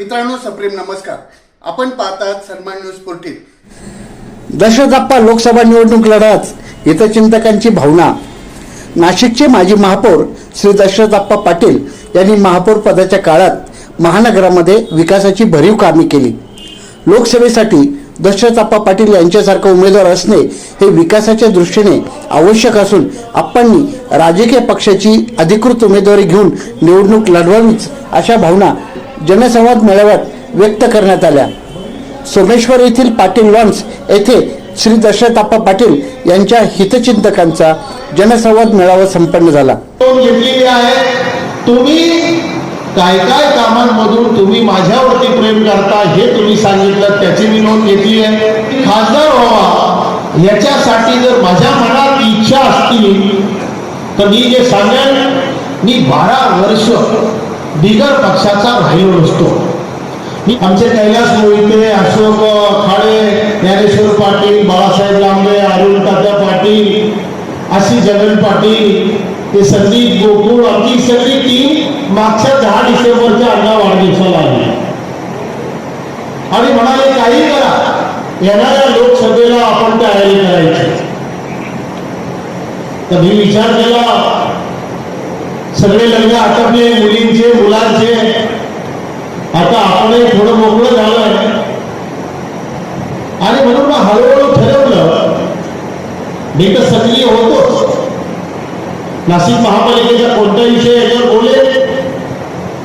मित्रांनो सप्रेम नमस्कार. आपण पाहतात सन्मान न्यूज फोर्टीन दशरथाप्पा लोकसभा निवडणूक लढाच हितचिंतकांची भावना. नाशिकचे माजी महापौर श्री दशरथाप्पा पाटील यांनी महापौर पदाच्या काळात महानगरामध्ये विकासाची भरीव कामे केली. लोकसभेसाठी दशरथाप्पा पाटील यांच्यासारखा उमेदवार असणे हे विकासाच्या दृष्टीने आवश्यक असून आप्पांनी राजकीय पक्षाची अधिकृत उमेदवारी घेऊन निवडणूक लढवावीच अशा भावना जनसंवाद मेळाव्यात व्यक्त करण्यात आल्या. सोमेश्वर येथील पाटील लॉन्स येथे श्री दशरथाप्पा पाटील यांच्या हितचिंतकांचा जनसंवाद मेळावा संपन्न झाला. घेतलेली आहे. तुम्ही काय काय कामांमधून तुम्ही माझ्यावरती प्रेम करता हे तुम्ही सांगितलं त्याची मी नोंद घेतली आहे. खासदार व्हावा याच्यासाठी जर माझ्या मनात इच्छा असतील तर मी जे सांगेन मी बारा वर्ष बिगर पक्षाचा राहिलो नसतो आमचे कैलास मोहिते अशोक खाडे ज्ञानेश्वर पाटील बाळासाहेब लांबे अरुण तात्या पाटील अशी जगन पाटील ते संदीप गोकुळ आमची सगळी टीम मागच्या दहा डिसेंबरच्या अण्णा वाढदिवसाला आली. आणि म्हणाले काही करा. येणाऱ्या लोकसभेला आपण तयारी करायची. तर मी विचार केला सगळे लग्न आटपले मुलींचे मुलांचे. आता आपणही थोडं मोकळं झालंय. आणि म्हणून मग हळूहळू ठरवलं मी तर सक्रिय होतोच. नाशिक महापालिकेच्या कोणत्या विषय याच्यावर बोले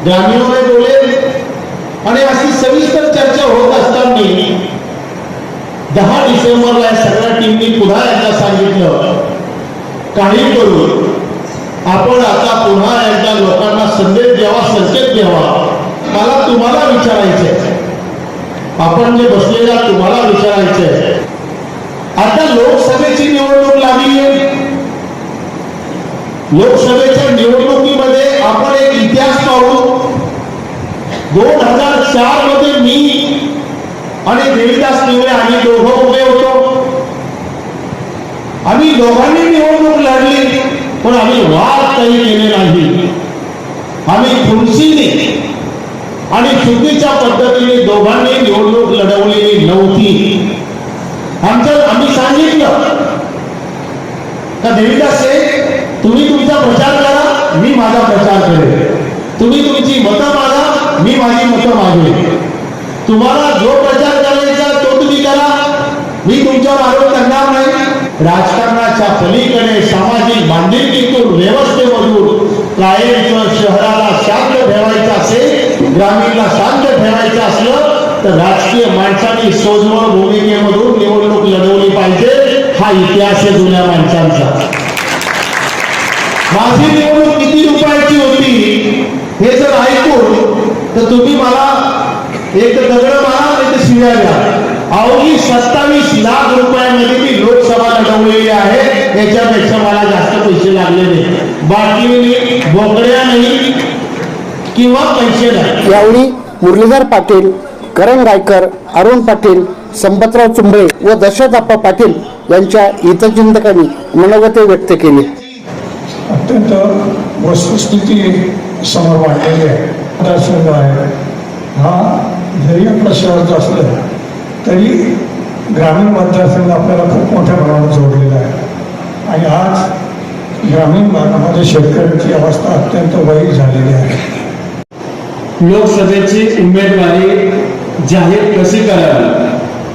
ग्रामीणमध्ये बोलेल? आणि अशी सविस्तर चर्चा होत असताना दहा डिसेंबरला या सगळ्या टीमनी पुन्हा एकदा सांगितलं काही करून आपण आता पुन्हा एकदा लोकांना संदेश द्यावा संकेत द्यावा. मला तुम्हाला विचारायचंय. आपण जे बसलेल्या तुम्हाला विचारायचंय. आता लोकसभेची निवडणूक लागली आहे. लोकसभेच्या निवडणुकीमध्ये आपण एक इतिहास पाहू. दोन हजार चारमध्ये मी आणि देवीदास निवडे आम्ही दोघं उभे होतो. आम्ही दोघांनी निवडणूक लढली. पण आम्ही वाद काही केले नाही. आम्ही खुर्चीने आणि चुकीच्या पद्धतीने दोघांनी निवडणूक लढवलेली नव्हती. आमच्या आम्ही सांगितलं का देवीदास तुम्ही तुमचा प्रचार करा मी माझा प्रचार करेन. तुम्ही तुमची मतं मागा मी माझी मतं मागेन. तुम्हाला जो प्रचार करायचा तो तुम्ही करा. मी तुमच्यावर आरोप करणार नाही. राजकारणाच्या पलीकडे सामाजिक बांधिलकीतून व्यवस्थेमधून कायमचं शहराला शांत ठेवायचं असेल ग्रामीणला शांत ठेवायचं असलं तर राजकीय माणसांनी सोजवळ भूमिकेमधून निवडणूक लढवली पाहिजे हा इतिहास आहे जुन्या माणसांचा. माझी निवडणूक किती रुपयाची होती हे जर ऐकून तर तुम्ही मला एक दगड मारा नाही तर शिव्या द्या. अवघी सत्तावीस लाख रुपयामध्ये मी लोकसभा लढवलेली आहे. याच्यापेक्षा मला जास्त पैसे लागले नाही. बाकी बोकड्या नाही किंवा पैसे नाही. यावेळी मुरलीधर पाटील करण गायकर अरुण पाटील संपतराव चुंबळे व दशरथाप्पा पाटील यांच्या हितचिंतकांनी मनोगते व्यक्त केली. अत्यंत वस्तुस्थिती समोर मांडलेली आहे. हा जरी आपला शहराचा असलं तरी ग्रामीण मतदारसंघ आपल्याला खूप मोठ्या प्रमाणात जोडलेला आहे. आणि आज ग्रामीण भागामध्ये शेतकऱ्यांची अवस्था अत्यंत वाईट झालेली आहे. लोकसभेची उमेदवारी जाहीर कशी करावी?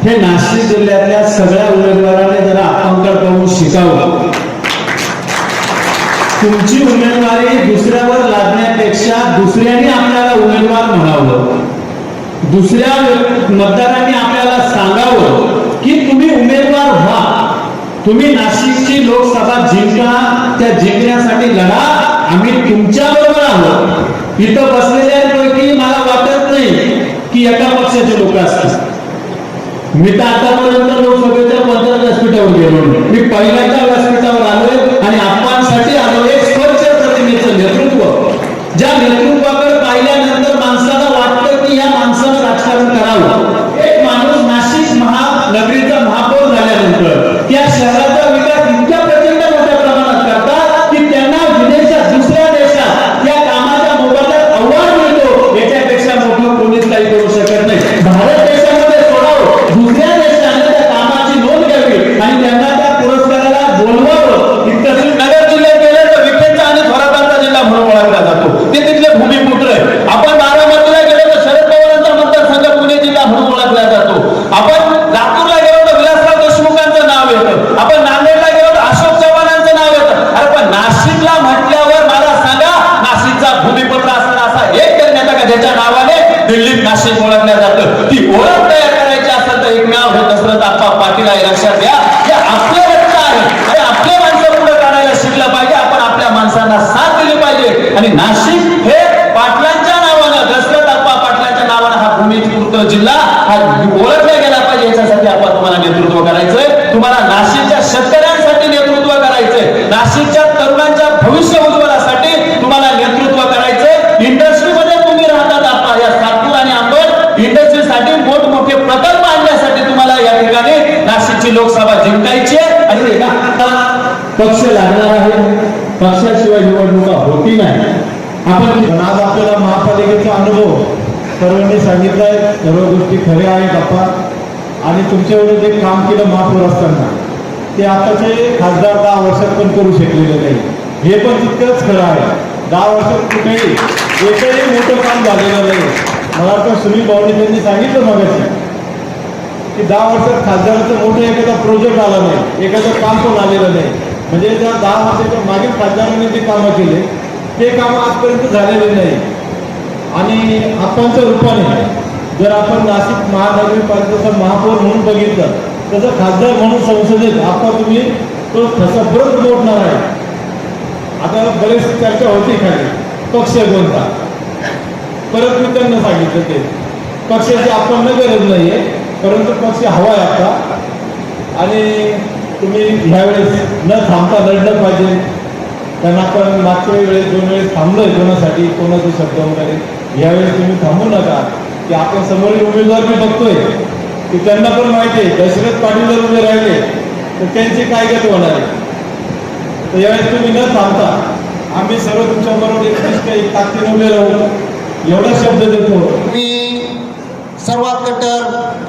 हे नाशिक जिल्ह्यातल्या सगळ्या उमेदवारांनी जरा आकांकड करून शिकावं. तुमची उमेदवारी दुसऱ्यावर लादण्यापेक्षा दुसऱ्याने आपल्याला उमेदवार म्हणावं. दुसऱ्या मतदारांनी आपल्याला सांगावं की तुम्ही उमेदवार व्हा तुम्ही नाशिकची लोकसभा जिंका त्या जिंकण्यासाठी लढा आम्ही तुमच्या बरोबर आहोत. इथं बसलेल्यापैकी मला वाटत नाही की एका पक्षाचे लोक असतील. मी तर आतापर्यंत लोकसभेच्या पंधरा व्यासपीठावर गेलो मी पहिल्याच्या व्यासपीठावर आलोय आणि आपणसाठी आलो पक्ष लागणार आहे. पक्षाशिवाय निवडणुका होती नाही. आपण आज आपल्याला महापालिकेचा अनुभव सर्वांनी सांगितलाय. सर्व गोष्टी खऱ्या आहेत आपण आणि तुमच्याकडे जे काम केलं महापौर असताना ते आताचे खासदार दहा वर्षात पण करू शकलेले नाही. हे पण तितकंच खरं आहे. दहा वर्षात कुठेही एकही मोठं काम झालेलं नाही. मला वाटतं सुनील भाऊनी त्यांनी सांगितलं मगाशी की दहा वर्षात खासदाराचं मोठं एखादा प्रोजेक्ट आला नाही. एखादं काम पण आलेलं नाही. म्हणजे त्या दहा वर्षाच्या मागील खासदारांनी जे कामं केले ते कामं आजपर्यंत झालेले नाही. आणि आपणच्या रूपाने जर आपण नाशिक महानगरपालिकेचा महापौर म्हणून बघितलं तसं खासदार म्हणून संसदेत आपण तुम्ही तो ठसा परत मोडणार आहे. आता बरेच चर्चा होती खाली. पक्ष कोणता? परत मी त्यांना सांगितलं ते. पक्षाची आपण गरज आहे परंतु पक्ष हवा आहे आता आणि तुम्ही ह्यावेळेस न थांबता लढलं पाहिजे. कारण आपण मागच्या वेळेस दोन वेळेस थांबलोय कोणासाठी कोणाचे शब्द वगैरे. यावेळेस तुम्ही थांबू नका. की आपण समोरील उमेदवार मी बघतोय. की त्यांना पण माहिती आहे दशरथ पाटील जर उभे राहिले तर त्यांची काय गत होणार आहे? तर यावेळेस तुम्ही न थांबता आम्ही सर्व तुमच्या बरोबर एक ताकदीने उभे राहू. एवढा शब्द देतो. मी सर्वात कट्टर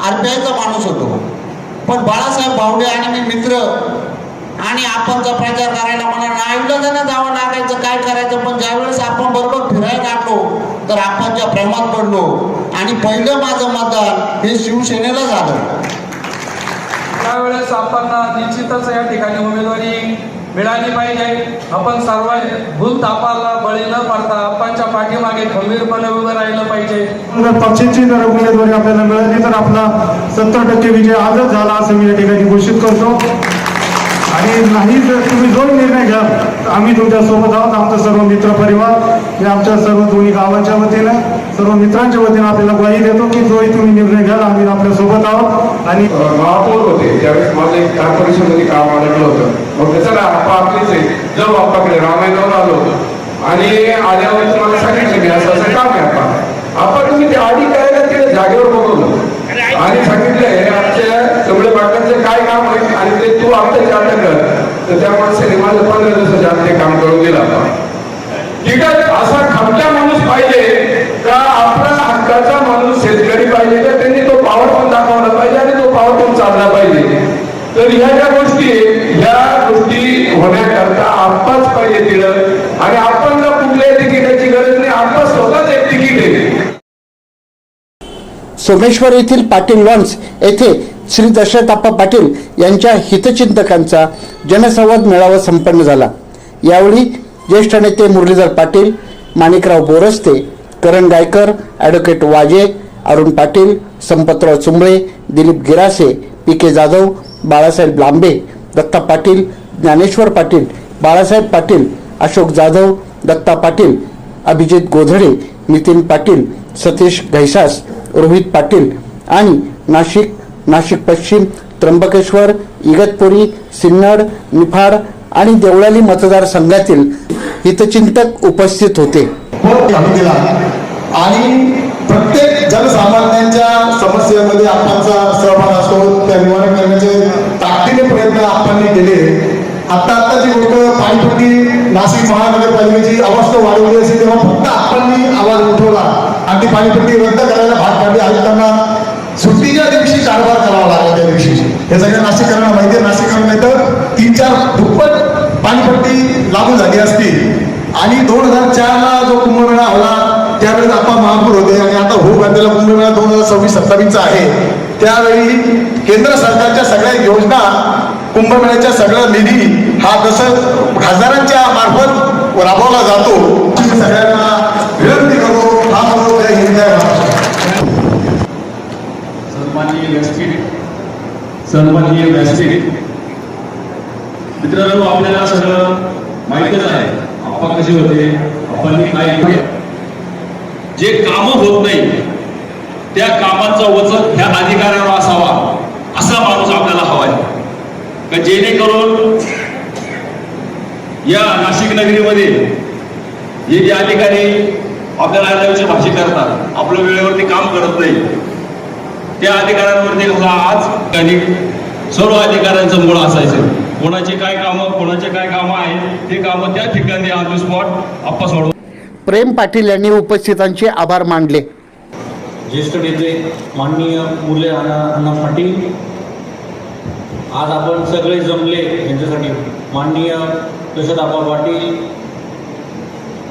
आरपीआयचा माणूस होतो पण बाळासाहेब भावडे आणि मी मित्र आणि आपणचा प्रचार करायला मला नाईलाजाने जावं लागायचं काय करायचं पण ज्यावेळेस आपण बरोबर फिरायला लागलो तर आपणच्या प्रेमात पडलो आणि पहिलं माझं मतदान हे शिवसेनेला झालं. त्यावेळेस आपण निश्चितच या ठिकाणी उमेदवारी मिळाली पाहिजे. आपण सर्व भूल तापाला बळी न पडता आपणच्या पाठीमागे खंबीरपणे उभं राहिलं पाहिजे. जर पक्षाची जर उमेदवारी आपल्याला मिळाली तर आपला सत्तर टक्के विजय आजच झाला असं मी या ठिकाणी घोषित करतो. आणि नाही जर तुम्ही जो निर्णय घ्या आम्ही तुमच्यासोबत आहोत आमचा सर्व मित्र परिवार हे आमच्या सर्व दोन्ही गावाच्या वतीनं सर्व मित्रांच्या वतीनं आपल्याला ग्वाही देतो की जोही तुम्ही निर्णय घ्याल आम्ही आपल्यासोबत आहोत. आणि महापौर होते त्यावेळेस माझं एक काम परिषदेमध्ये काम अडकलं होतं. मग चला आप्पा आपलीच आहे. जाऊ आप्पाकडे रामायणावर आलो होतो. आणि आल्यावर तुम्हाला सांगितलं मी असं असं काम आहे आप्पा आप्पा तुम्ही ते आधी करायला तिला जागेवर बघवलं. आणि सांगितलंय आमच्या सगळे बाटल्यांचं काय काम आहे आणि ते तू आमच्या जाता कर तर त्या माणसाने माझं पंधरा दिवसाच्या आत ते काम करून दिलं आप्पा ठीक आहे असा खमटा माणूस पाहिजे का आपला हक्काचा माणूस शेतकरी पाहिजे का त्यांनी तो पावर पण दाखवला पाहिजे आणि तो पावर पण चालला पाहिजे तर ह्या ज्या गोष्टी आहेत, ह्या गोष्टी होण्याकरता आपणच पाहिजे तिळक आणि आपण जर कुठल्याही तिकिटाची गरज नाही आपण स्वतःच एक तिकीट आहे. सोमेश्वर येथील पाटील लॉन्स येथे श्री दशरथाप्पा पाटील यांच्या हितचिंतकांचा जनसंवाद मेळावा संपन्न झाला. यावेळी ज्येष्ठ नेते Muralidhar Patil Manikrao Boraste Karan Gaikar advocate Waje Arun Patil Sampatrao Chumbale Dilip Girase P K Jadhav Balasaheb Lambe Datta Patil Dnyaneshwar Patil Balasaheb Patil Ashok Jadhav Datta Patil Abhijit Godhade Nitin Patil Satish Ghaisas Rohit Patil आणि नाशिक नाशिक पश्चिम त्र्यंबकेश्वर इगतपुरी सिन्नड निफाड आणि देवळाली मतदारसंघातील हितचिंतक उपस्थित होते. आणि प्रत्येक जनसामान्य आता आता जी गोष्ट पाणीपट्टी नाशिक महानगरपालिकेची अवस्था वाढवली असेल तेव्हा फक्त आपण आवाज उठवला. आणि ती पाणीपट्टी रद्द करायला भाग पाडली आयुक्तांना. सुट्टीच्या दिवशी कारभार करावा लागला त्या दिवशी. हे सगळ्या नाशिकरांना माहिती आहे. नाशिकांना नाही तर तीन चार दुप्पट पाणीपट्टी लागू झाली असती आणि दोन हजार चारला जो कुंभमेळा होला त्यावेळेस आपण महापूर होते आणि आता हो बांधलेला कुंभमेळा दोन हजार सव्वीस सत्तावीसचा आहे. त्यावेळी केंद्र सरकारच्या सगळ्या योजना कुंभमेळ्याच्या सगळा निधी हा जसं खासदारांच्या मार्फत राबवला जातो सगळ्यांना विनंती करतो हा म्हणतो जय हिंद जय सन्माननीय व्यासपीठ सन्माननीय व्यासपीठ. मित्रांनो आपल्याला सगळं माहितच आहे. आपण कसे होते? आपण काय जे काम होत नाही त्या कामाचा वचक ह्या अधिकाऱ्यावर असावा. असा माणूस आपल्याला हवाय. का जेणेकरून या नाशिक नगरीमध्ये हे जे अधिकारी आपल्याला आल्याची भाषी करतात आपल्या वेळेवरती काम करत नाही त्या अधिकाऱ्यांवरती कसा आज त्यांनी सर्व अधिकाऱ्यांचं मूळ असायचं. कोणाचे काय कामं कोणाचे काय कामं आहेत ते कामं त्या ठिकाणी ऑन द स्पॉट आप्पा सोडव प्रेम पाटील यांनी उपस्थितांचे आभार मानले. ज्येष्ठ नेते माननीय मुले अण्णा पाटील आज आपण सगळे जमले यांच्यासाठी माननीय यशोदाबा पाटील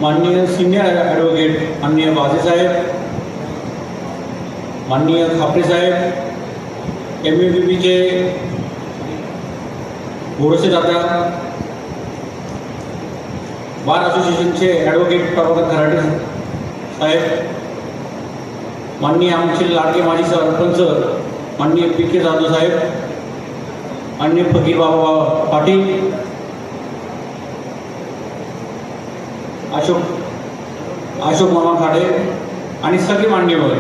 माननीय सिनियर ॲडव्होकेट माननीय बाजेसाहेब माननीय खापरे साहेब एम ए बी पीचे गोरसे दादा बार असोसिएशनचे ॲडव्होकेट प्रभाकर खराटे साहेब माननीय आमचे लाडके माजी सरपंच माननीय पी के जाधव साहेब माननीय फकीरबाबा पाटील अशोक अशोक मामा खाडे आणि सगळे मान्यवर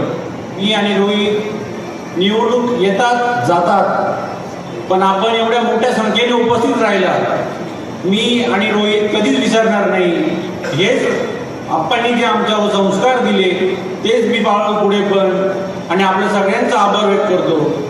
मी आणि रोहित निवडणूक येतात जातात पण आपण एवढ्या मोठ्या संख्येने उपस्थित राहिला मी आणि रोहित कधीच विसरणार नाही. हेच आप्पांनी जे आमच्यावर संस्कार दिले तेच मी पाळतो पुढे पण आणि आपल्या सगळ्यांचा आभार व्यक्त करतो.